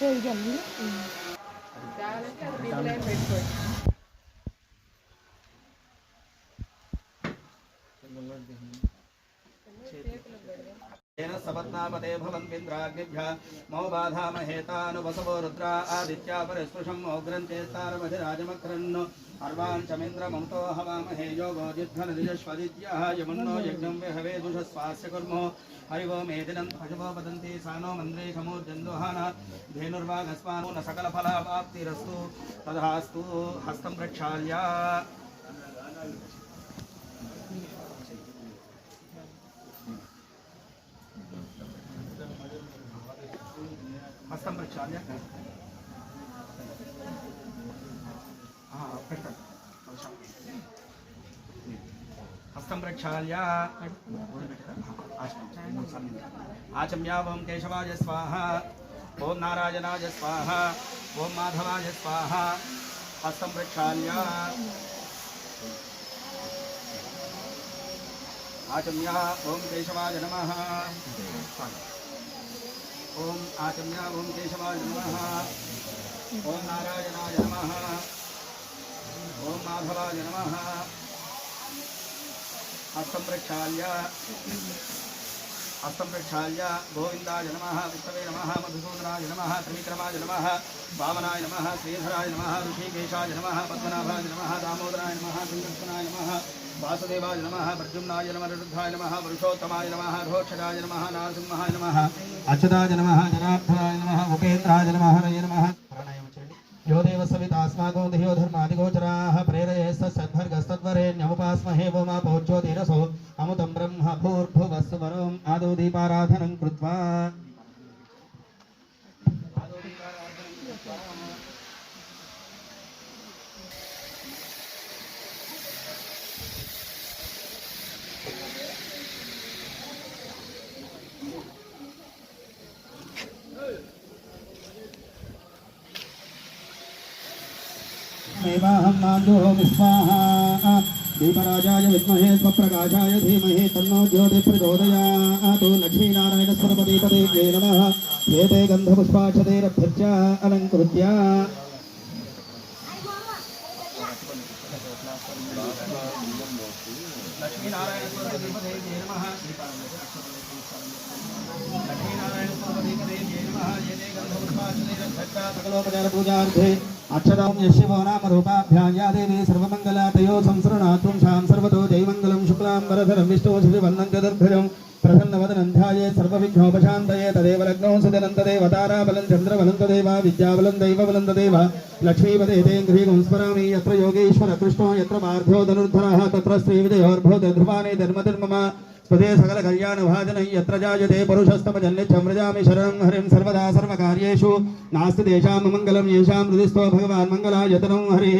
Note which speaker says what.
Speaker 1: ఇదండి
Speaker 2: పెట్టుకోండి
Speaker 3: तेन सपत्नापते भवन्मिन्द्राग्निभ्यः मौ बाधामहेतानुवसवो रुद्रा आदित्या परिस्पृशम् मोग्रन्ते तारमधिराजमक्रन् अर्वान् हवामहे, योगो यमुन्नो यज्ञं विहवे दुषस्वास्य कुर्मो। हरिवो मेदिनं हरिवो वदन्ति, सा मन्द्रे धेनुर्वागस्मानो न सकलफलावाप्तिरस्तु तथास्तु हस्तं हस्तं प्रक्षाल्य आचम्यावं केशवाय स्वाहा ॐ नारायणाय स्वाहा ॐ माधवाज स्वाहा। हस्तं प्रक्षाल्य आचम्या ॐ केशवाज नम। ओम आचम्या, ओम केशवाय नमः। ओम नारायणाय नमः। ओम माधवाय नमः। हस्तं प्रक्षाल्य हस्तं प्रक्षाल्य गोविन्दाय नमः, विष्णवे नमः, मधुसूदनाय नमः, त्रिविक्रमाय नमः, वामनाय नमः, श्रीधराय नमः, ऋषिकेशाय नमः, पद्मनाभाय नमः, दामोदराय नमः వాసుదేవాయ నమ ప్రద్యుమ్నాయ నమ నిరుద్ధాయ నమ పురుషోత్తమాయ నమ ఘోక్షరాయ నమ నారసింహాయ నమ అచ్యుతాయ నమ జనార్దనాయ నమ ఉపేంద్రాయ నమ హరయ నమ यो देव सवितास्माको धियो धर्मादिगोचराः प्रेरयेस्तद्भर्गस्तद्वरेण्यमुपास्महे वो मा पौज्योतिरसो अमुतं ब्रह्म भूर्भुवस्सु वरोम् आदौ दीपाराधनं कृत्वा देवाहं नान्दोः स्वाहा दीपराजाय विद्महे स्वप्रकाशाय धीमहि तन्नो ज्योतिप्रचोदयात् लक्ष्मीनारायणस्वरपदीपदेव्यै नमः एते गन्धपुष्पाक्षतैरभ्यर्च्य अलङ्कृत्य लक्ष्मीनारायणस्वरपदीपदेव्यै नमः लक्ष्मीनारायणस्वरपदीपदेव्यै नमः एते गन्धपुष्पाक्षतैरभ्यर्च्य सकलोपचारपूजार्थे అక్షదాం యశివోనామ రూపాభ్యాయాదేవి సర్వమంగళాతయో సంసరణాత్వం శాం సర్వతో జైమంగళం శుక్లాం వరధరం విష్ణో శ్రీవర్ణం గదర్భజం ప్రసన్నవదనం ధ్యాయే సర్వవిఘ్నోపశాంతయే తదేవ లగ్నో సుదనంతదేవ తారాబలం చంద్రబలంతదేవ విద్యాబలం దైవబలంతదేవ లక్ష్మీపదేతేం గ్రీగం స్మరామి యత్ర యోగేశ్వర కృష్ణో యత్ర పార్థో ధనుర్ధర తత్ర శ్రీవిజయోర్భో ధ్రువాణే ధర్మధర్మమ స్వదే సకల కళ్యాణ భాజన ఎత్ర జాయతే పరుషస్తమజన్యచ్చమృజామి శరణం హరిం సర్వదా సర్వకార్యేషు నాస్తి దేశాం మంగళం యేషాం హృదిస్తో భగవాన్ మంగళ యతనం హరి